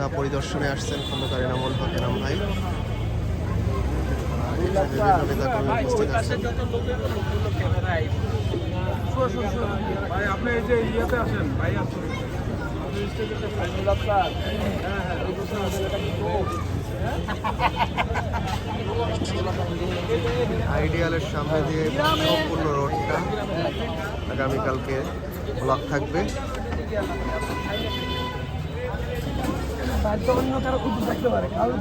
তা পরিদর্শনে আসছেন খন্দকার এনামুল হক এনাম ভাই। ভাই আপনি এই যে ইয়েতে আইডিয়ালের সামনে দিয়ে সম্পূর্ণ রোডটা আগামীকালকে ব্লক থাকবে। অন্য কারও খুব থাকতে পারে কারও